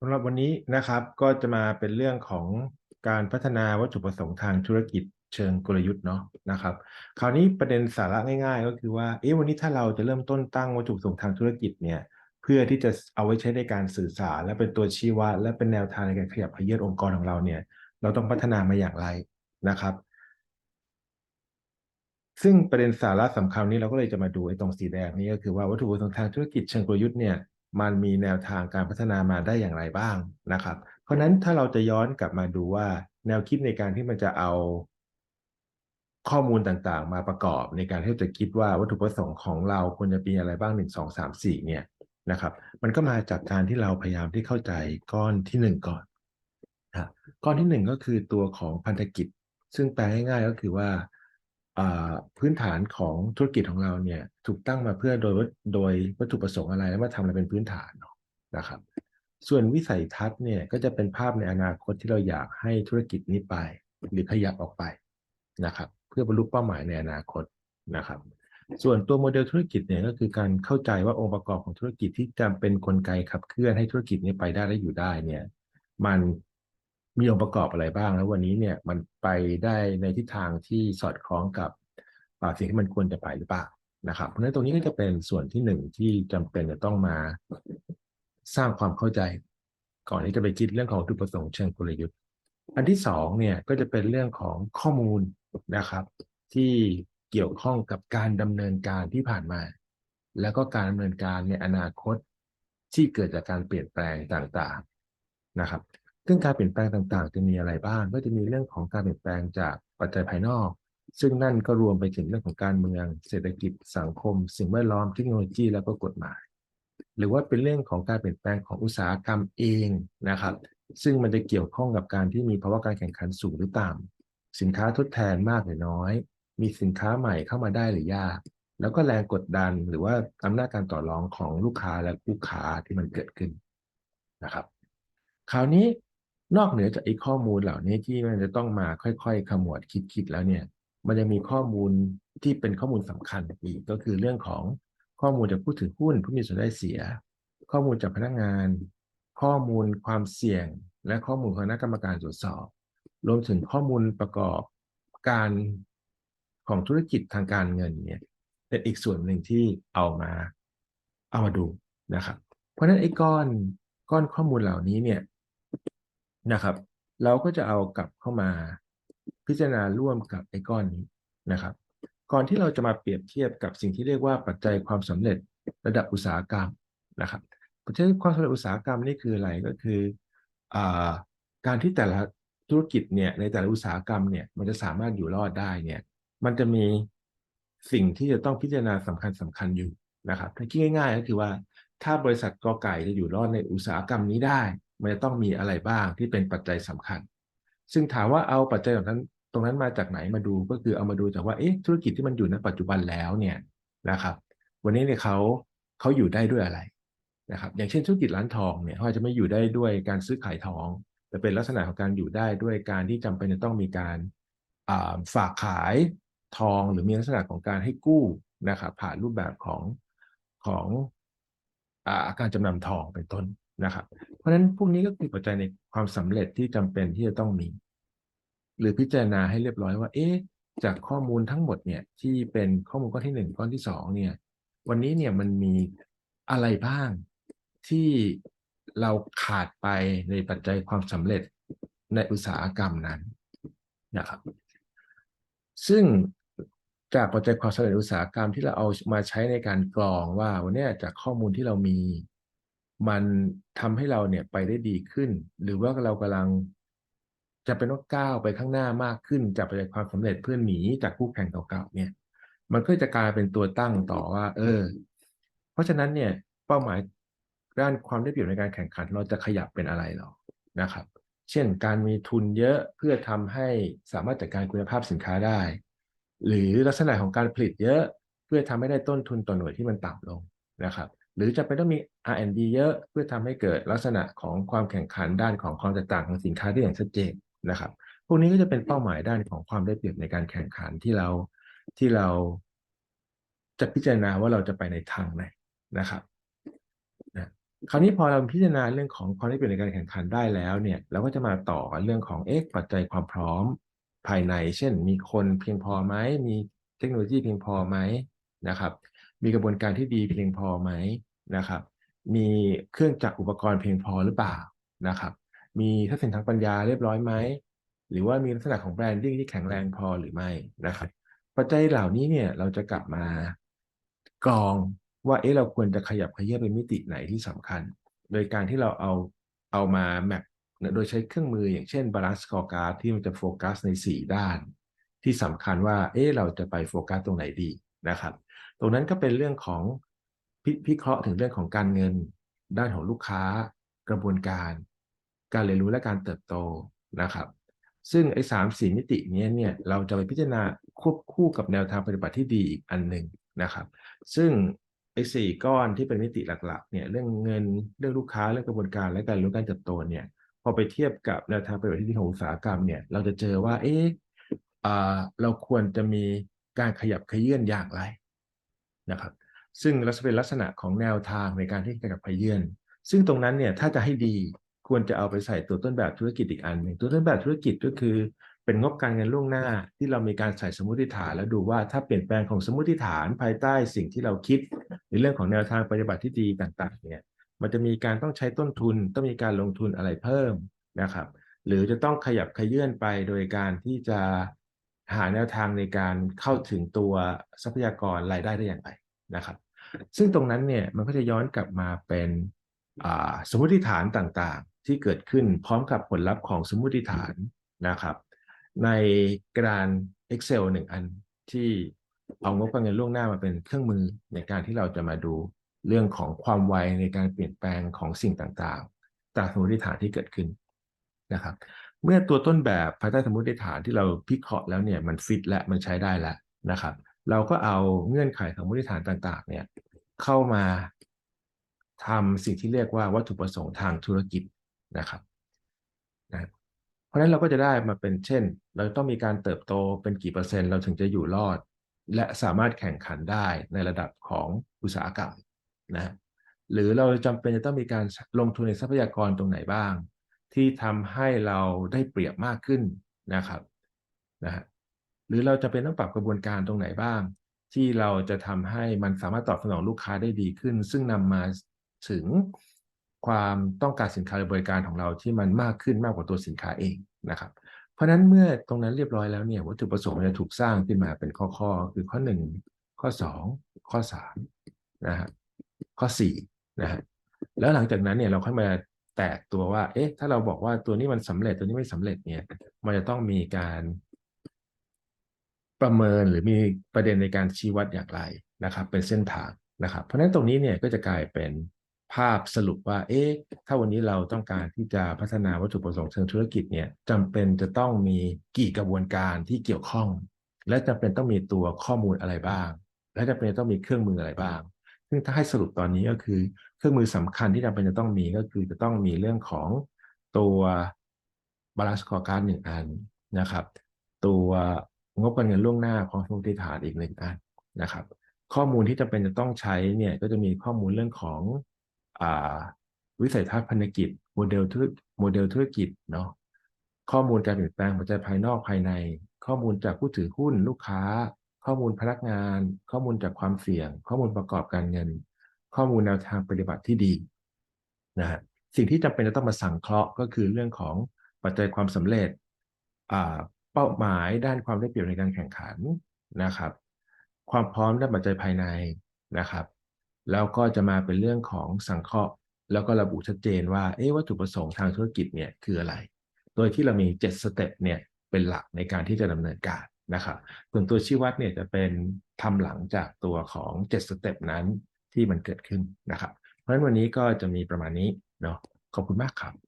สำหรับวันนี้นะครับก็จะมาเป็นเรื่องของการพัฒนาวัตถุประสงค์ทางธุรกิจเชิงกลยุทธ์เนาะนะครับ คราวนี้ประเด็นสาระง่ายๆ ก็คือว่าเอ๊ะวันนี้ถ้าเราจะเริ่มต้นตั้งวัตถุประสงค์ทางธุรกิจเนี่ยเพื่อที่จะเอาไว้ใช้ในการสื่อสาร และเป็นตัวชี้วัดและเป็นแนวทางในการขยับขยื่นองค์กรของเราเนี่ยเราต้องพัฒนามาอย่างไรนะครับ ซึ่งประเด็นสาระสำคัญนี้เราก็เลยจะมาดูไอ้ตรงสีแดงนี้ก็คือว่าวัตถุประสงค์ทางธุรกิจเชิงกลยุทธ์เนี่ย มันมีแนวทางการพัฒนามาได้อย่างไรบ้างนะครับ เพราะฉะนั้นถ้าเราจะย้อนกลับมาดูว่าแนวคิดในการที่มันจะเอาข้อมูลต่างๆ มาประกอบในการที่จะคิดว่าวัตถุประสงค์ของเราควรจะมีอะไรบ้างหนึ่งสองสามสี่เนี่ยนะครับ มันก็มาจากการที่เราพยายามที่เข้าใจก้อนที่หนึ่งก่อนนะก้อนที่หนึ่งก็คือตัวของพันธกิจ ซึ่งแปลง่ายๆก็คือว่า พื้นฐานของธุรกิจของเราเนี่ยถูกตั้งมาเพื่อโดยโดยวัตถุประสงค์อะไรแล้วมาทำอะไรเป็นพื้นฐานนะครับ ส่วนวิสัยทัศน์เนี่ยก็จะเป็นภาพในอนาคตที่เราอยากให้ธุรกิจนี้ไป หรือขยับออกไปนะครับ เพื่อบรรลุเป้าหมายในอนาคตนะครับ ส่วนตัวโมเดลธุรกิจเนี่ยก็คือการเข้าใจว่าองค์ประกอบของธุรกิจที่จำเป็นนกลไกขับเคลื่อนให้ธุรกิจนี้ไปได้และอยู่ได้เนี่ยมัน มีองค์ประกอบอะไรบ้างแล้ววันนี้เนี่ยมันไปได้ในทิศทางที่สอดคล้องกับสิ่งที่มันควรจะไปหรือเปล่านะครับเพราะฉะนั้นตรงนี้ก็จะเป็นส่วนที่หนึ่งที่จำเป็นจะต้องมาสร้างความเข้าใจ ก่อนที่จะไปคิดเรื่องของจุดประสงค์เชิงกลยุทธ์ อันที่สองเนี่ยก็จะเป็นเรื่องของข้อมูลนะครับ ที่เกี่ยวข้องกับการดำเนินการที่ผ่านมา แล้วก็การดำเนินการในอนาคตที่เกิดจากการเปลี่ยนแปลงต่างๆนะครับ ซึ่งการเปลี่ยนแปลงต่างๆ จะมีอะไรบ้าง ก็จะมีเรื่องของการเปลี่ยนแปลงจากปัจจัยภายนอก ซึ่งนั่นก็รวมไปถึงเรื่องของการเมือง เศรษฐกิจ สังคม สิ่งแวดล้อม เทคโนโลยี แล้วก็กฎหมาย หรือว่าเป็นเรื่องของการเปลี่ยนแปลงของอุตสาหกรรมเองนะครับ ซึ่งมันจะเกี่ยวข้องกับการที่มีภาวะการแข่งขันสูงหรือต่ำ สินค้าทดแทนมากหรือน้อย มีสินค้าใหม่เข้ามาได้หรือยาก แล้วก็แรงกดดันหรือว่าอำนาจการต่อรองของลูกค้าและคู่ค้าที่มันเกิดขึ้นนะครับ คราวนี้ นอกเหนือจากไอ้ข้อมูลเหล่านี้ที่มันจะต้องมาค่อยๆ ขมวดคิดๆแล้วเนี่ย มันยังมีข้อมูลที่เป็นข้อมูลสำคัญอีกก็คือเรื่องของข้อมูลจากผู้ถือหุ้นผู้มีส่วนได้เสีย ข้อมูลจากพนักงาน ข้อมูลความเสี่ยง และข้อมูลคณะกรรมการตรวจสอบ รวมถึงข้อมูลประกอบการของธุรกิจทางการเงินเนี่ยเป็นอีกส่วนหนึ่งที่เอามาเอามาดูนะครับ เพราะฉะนั้นไอ้ก้อนก้อนข้อมูลเหล่านี้เนี่ย นะครับ เราก็จะเอากลับเข้ามาพิจารณาร่วมกับไอ้ก้อนนี้นะครับ ก่อนที่เราจะมาเปรียบเทียบกับสิ่งที่เรียกว่าปัจจัยความสำเร็จระดับอุตสาหกรรมนะครับปัจจัยความสำเร็จอุตสาหกรรมนี่คืออะไรก็คืออการที่แต่ละธุรกิจเนี่ยในแต่ละอุตสาหกรรมเนี่ยมันจะสามารถอยู่รอดได้เนี่ยมันจะมีสิ่งที่จะต้องพิจารณาสำคัญสำคัญอยู่นะครับถ้าคิดง่ายๆก็คือว่าถ้าบริษัทกอไก่จะอยู่รอดในอุตสาหกรรมนี้ได้ มันจะต้องมีอะไรบ้างที่เป็นปัจจัยสำคัญ ซึ่งถามว่าเอาปัจจัยตรงนั้น ตรงนั้นมาจากไหนมาดูก็คือเอามาดูจากว่าเอ๊ะธุรกิจที่มันอยู่ในปัจจุบันแล้วเนี่ยนะครับ วันนี้เนี่ยเขาเขาอยู่ได้ด้วยอะไรนะครับ อย่างเช่นธุรกิจร้านทองเนี่ยเขาจะไม่อยู่ได้ด้วยการซื้อขายทอง แต่เป็นลักษณะของการอยู่ได้ด้วยการที่จำเป็นจะต้องมีการฝากขายทองหรือมีลักษณะของการให้กู้นะครับผ่านรูปแบบของของอาการจำนำทองเป็นต้น นะครับ เพราะฉะนั้นพวกนี้ก็คือปัจจัยในความสำเร็จที่จำเป็นที่จะต้องมี หรือพิจารณาให้เรียบร้อยว่า เอ๊ะ จากข้อมูลทั้งหมดเนี่ย ที่เป็นข้อมูลก้อนที่หนึ่งก้อนที่สองเนี่ย วันนี้เนี่ยมันมีอะไรบ้างที่เราขาดไปในปัจจัยความสำเร็จในอุตสาหกรรมนั้นนะครับ ซึ่งจากปัจจัยความสำเร็จอุตสาหกรรมที่เราเอามาใช้ในการกรองว่าวันนี้จากข้อมูลที่เรามี มันทำให้เราเนี่ยไปได้ดีขึ้น หรือว่าเรากำลัง จะเป็นว่าก้าวไปข้างหน้ามากขึ้นจากปความสำเร็จเพื่อหนีจากคู่แข่งเก่าๆเนี่ย มันก็จะกลายเป็นตัวตั้งต่อว่า เออ เพราะฉะนั้นเนี่ย เป้าหมายด้านความได้เปรียบในการแข่งขัน เราจะขยับเป็นอะไรหรอนะครับ เช่น การมีทุนเยอะเพื่อทำให้สามารถจัดการคุณภาพสินค้าได้ หรือลักษณะของการผลิตเยอะเพื่อทำให้ได้ต้นทุนต่อหน่วยที่มันต่ำลงนะครับ หรือจะเป็นต้องมี R&D เยอะเพื่อทำให้เกิดลักษณะของความแข่งขันด้านของความแตกต่างของสินค้าที่อย่างชัดเจนนะครับ พวกนี้ก็จะเป็นเป้าหมายด้านของความได้เปรียบในการแข่งขันที่เราที่เราจะพิจารณาว่าเราจะไปในทางไหนนะครับนะคราวนี้พอเราพิจารณาเรื่องของความได้เปรียบในการแข่งขันได้แล้วเนี่ยเราก็จะมาต่อกันเรื่องของเอ๊ะปัจจัยความพร้อมภายใน เช่น มีคนเพียงพอไหมมีเทคโนโลยีเพียงพอไหมนะครับ มีกระบวนการที่ดีเพียงพอไหม นะครับ มีเครื่องจักรอุปกรณ์เพียงพอหรือเปล่านะครับ มีทรัพย์สินทางปัญญาเรียบร้อยไหมหรือว่ามีลักษณะของแบรนดิ้งที่แข็งแรงพอหรือไม่นะครับ ปัจจัยเหล่านี้เนี่ยเราจะกลับมากรองว่าเอ๊ะเราควรจะขยับขยื่นเป็นมิติไหนที่สำคัญ โดยการที่เราเอาเอามาแมปโดยใช้เครื่องมืออย่างเช่น balance scorecard ที่มันจะโฟกัสใน 4 ด้าน ที่สำคัญว่าเอ๊ะเราจะไปโฟกัสตรงไหนดีนะครับ ตรงนั้นก็เป็นเรื่องของ พิพเคราะห์ถึงเรื่องของการเงิน ด้านของลูกค้า กระบวนการ การเรียนรู้และการเติบโตนะครับ ซึ่งไอ้สามสี่มิตินี้เนี่ยเราจะไปพิจารณาควบคู่กับแนวทางปฏิบัติที่ดีอีกอันหนึ่งนะครับ ซึ่งไอ้สี่ก้อนที่เป็นมิติหลักๆเนี่ยเรื่องเงินเรื่องลูกค้าเรื่องกระบวนการและการรู้การเติบโตเนี่ยพอไปเทียบกับแนวทางปฏิบัติที่ดีของอุตสาหกรรมเนี่ยเราจะเจอว่าเอ๊ะเราควรจะมีการขยับขยื่นอย่างไรนะครับ ซึ่งเราจะเป็นลักษณะของแนวทางในการที่ขยับขยื่นซึ่งตรงนั้นเนี่ยถ้าจะให้ดีควรจะเอาไปใส่ตัวต้นแบบธุรกิจอีกอันหนึ่งตัวต้นแบบธุรกิจก็คือ เป็นงบการเงินล่วงหน้าที่เรามีการใส่สมมติฐาน แล้วดูว่าถ้าเปลี่ยนแปลงของสมมติฐานภายใต้สิ่งที่เราคิด ในเรื่องของแนวทางปฏิบัติที่ดีต่างๆเนี่ยมันจะมีการต้องใช้ต้นทุน ต้องมีการลงทุนอะไรเพิ่มนะครับ หรือจะต้องขยับขยื่นไปโดยการที่จะหาแนวทางในการเข้าถึงตัวทรัพยากรรายได้ได้อย่างไรนะครับ ซึ่งตรงนั้นเนี่ยมันก็จะย้อนกลับมาเป็นสมมติฐานต่างๆ ที่เกิดขึ้นพร้อมกับผลลัพธ์ของสมมติฐานนะครับ ในกระดาน Excel หนึ่งอันที่เอางบการเงินล่วงหน้ามาเป็นเครื่องมือในการที่เราจะมาดูเรื่องของความไวในการเปลี่ยนแปลงของสิ่งต่างๆ ตามสมมติฐานที่เกิดขึ้นนะครับ เมื่อตัวต้นแบบภายใต้สมมติฐานที่เราพิเคราะห์แล้วเนี่ยมันฟิตและมันใช้ได้แล้วนะครับ เราก็เอาเงื่อนไขของมมติฐานต่าง ๆ เนี่ยเข้ามาทำสิ่งที่เรียกว่าวัตถุประสงค์ทางธุรกิจนะครับนะเพราะฉะนั้นเราก็จะได้มาเป็นเช่น เราต้องมีการเติบโตเป็นกี่เปอร์เซ็นต์ เราถึงจะอยู่รอด และสามารถแข่งขันได้ในระดับของอุตสาหกรรมนะหรือเราจำเป็นจะต้องมีการลงทุนในทรัพยากรตรงไหนบ้าง ที่ทำให้เราได้เปรียบมากขึ้นนะครับนะฮะ หรือเราจะเป็นต้องปรับกระบวนการตรงไหนบ้าง ที่เราจะทำให้มันสามารถตอบสนองลูกค้าได้ดีขึ้น ซึ่งนำมาถึงความต้องการสินค้าหรือบริการของเราที่มันมากขึ้นมากกว่าตัวสินค้าเองนะครับ เพราะฉะนั้นเมื่อตรงนั้นเรียบร้อยแล้วเนี่ยวัตถุประสงค์มันจะถูกสร้างขึ้นมาเป็นข้อข้อคือข้อ 1 ข้อ 2 ข้อ3นะฮะข้อ4นะฮะแล้วหลังจากนั้นเนี่ยเราค่อยมาแตกตัวว่า เอ๊ะ ถ้าเราบอกว่าตัวนี้มันสำเร็จตัวนี้ไม่สำเร็จเนี่ย มันจะต้องมีการ ประเมินหรือมีประเด็นในการชี้วัดอย่างไรนะครับ เป็นเส้นทางนะครับ เพราะฉะนั้นตรงนี้เนี่ยก็จะกลายเป็นภาพสรุปว่า เอ๊ะ ถ้าวันนี้เราต้องการที่จะพัฒนาวัตถุประสงค์เชิงธุรกิจเนี่ยจำเป็นจะต้องมีกี่กระบวนการที่เกี่ยวข้อง และจำเป็นต้องมีตัวข้อมูลอะไรบ้าง และจำเป็นต้องมีเครื่องมืออะไรบ้าง ซึ่งถ้าให้สรุปตอนนี้ก็คือ เครื่องมือสำคัญที่จำเป็นจะต้องมีก็คือจะต้องมีเรื่องของตัวบาลานซ์คอร์การ์ดหนึ่งอันนะครับ ตัว งบการเงินล่วงหน้าของสมุติฐานอีกหนึ่งอันนะครับ ข้อมูลที่จำเป็นจะต้องใช้เนี่ยก็จะมีข้อมูลเรื่องของวิสัยทัศน์พันธกิจโมเดลธุรโมเดลธุรกิจเนาะข้อมูลการเปลี่ยนแปลงปัจจัยภายนอกภายใน ข้อมูลจากผู้ถือหุ้นลูกค้า ข้อมูลพนักงาน ข้อมูลจากความเสี่ยง ข้อมูลประกอบการเงิน ข้อมูลแนวทางปฏิบัติที่ดีนะฮะสิ่งที่จำเป็นจะต้องมาสั่งเคราะห์ก็คือเรื่องของปัจจัยความสำเร็จ เป้าหมายด้านความได้เปรียบในการแข่งขันนะครับ ความพร้อมด้านปัจจัยภายในนะครับ แล้วก็จะมาเป็นเรื่องของสังเคราะห์ แล้วก็ระบุชัดเจนว่าเอ๊ะวัตถุประสงค์ทางธุรกิจเนี่ยคืออะไร โดยที่เรามี 7 สเต็ปเนี่ยเป็นหลักในการที่จะดำเนินการนะครับส่วนตัวชี้วัดเนี่ยจะเป็นทำหลังจากตัวของ 7 สเต็ปนั้นที่มันเกิดขึ้นนะครับ เพราะฉะนั้นวันนี้ก็จะมีประมาณนี้เนาะขอบคุณมากครับ